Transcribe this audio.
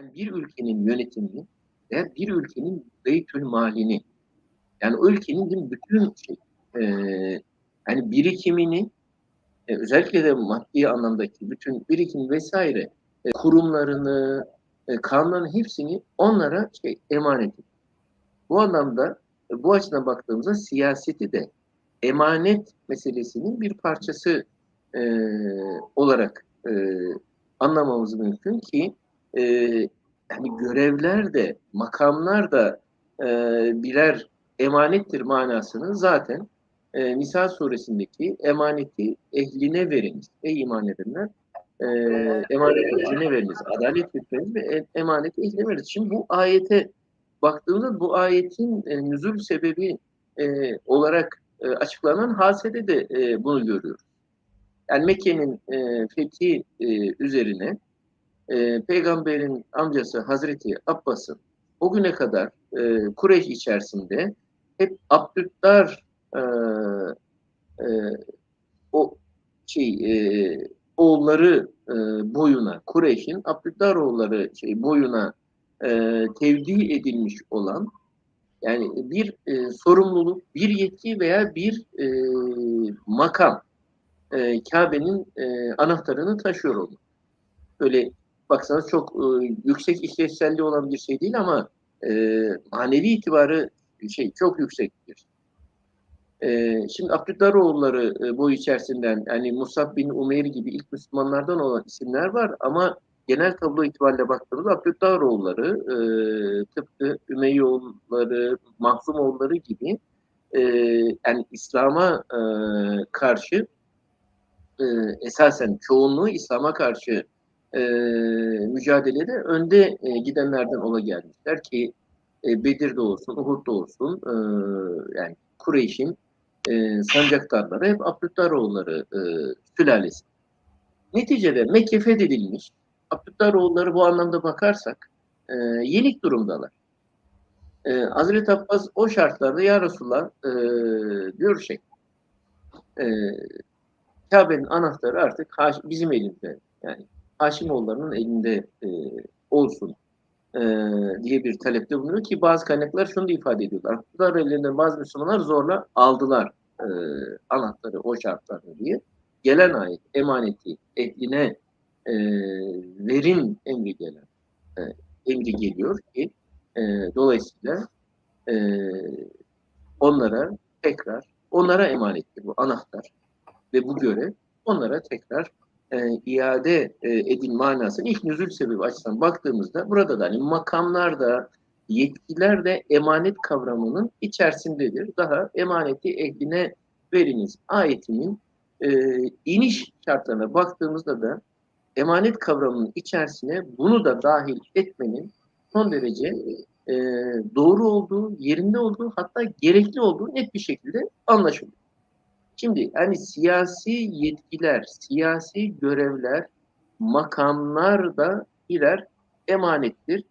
Yani bir ülkenin yönetimini veya bir ülkenin beytül malini yani o ülkenin bütün şey, e, yani birikimini e, özellikle de maddi anlamdaki bütün birikim vesaire e, kurumlarını, e, kanunların hepsini onlara şey emanet. Bu anlamda e, bu açıdan baktığımızda siyaseti de emanet meselesinin bir parçası e, olarak e, anlamamız mümkün ki e, yani görevler de makamlar da e, birer emanettir manasını zaten e, Nisa suresindeki emaneti ehline veriniz. Ey iman edenler e, emaneti ehline veriniz. Adalet lütfeniz ve e, emaneti ehline veriniz. Şimdi bu ayete baktığımda bu ayetin e, nüzul sebebi e, olarak e, açıklanan hasede de e, bunu görüyoruz. Yani Mekke'nin e, fethi e, üzerine e, peygamberin amcası Hazreti Abbas'ın o güne kadar e, Kureyş içerisinde hep Abdüddar e, e, o şey e, oğulları e, boyuna Kureyş'in Abdüddar oğulları şey boyuna e, tevdi edilmiş olan yani bir e, sorumluluk, bir yetki veya bir e, makam e, Kabe'nin e, anahtarını taşıyor oldu. Öyle baksanız çok e, yüksek işlevselliği olan bir şey değil ama e, manevi itibarı şey çok yüksektir. E, şimdi Abdüllaroğulları e, boyu içerisinden yani Musab bin Umeyr gibi ilk Müslümanlardan olan isimler var ama genel tablo itibariyle baktığımızda Abdüllaroğulları e, tıpkı Ümeyyoğulları, Mahzumoğulları gibi e, yani İslam'a e, karşı e, esasen çoğunluğu İslam'a karşı e, mücadelede önde e, gidenlerden ola gelmişler ki e, Bedir'de olsun, Uhud'da olsun e, yani Kureyş'in e, sancaktarları hep Abdüllaroğulları e, sülalesi. Neticede Mekke fethedilmiş. Abdüllaroğulları bu anlamda bakarsak e, yenik durumdalar. E, Hazreti Abbas o şartlarda ya Resulallah e, diyor şey e, Kabe'nin anahtarı artık bizim elimizde. Yani Haşimoğullarının elinde e, olsun e, diye bir talepte bulunuyor ki bazı kaynaklar şunu da ifade ediyorlar. Abdullah elinden bazı Müslümanlar zorla aldılar e, anahtarı o şartlarda diye. Gelen ayet emaneti ehline e, verin emri gelen e, emri geliyor ki e, dolayısıyla e, onlara tekrar onlara emanettir bu anahtar ve bu görev onlara tekrar e, iade e, edin manasını ilk nüzul sebebi açısından baktığımızda burada da hani makamlar da yetkiler de emanet kavramının içerisindedir. Daha emaneti ehline veriniz ayetinin e, iniş şartlarına baktığımızda da emanet kavramının içerisine bunu da dahil etmenin son derece e, doğru olduğu, yerinde olduğu hatta gerekli olduğu net bir şekilde anlaşılıyor. Şimdi yani siyasi yetkiler, siyasi görevler, makamlar da birer emanettir.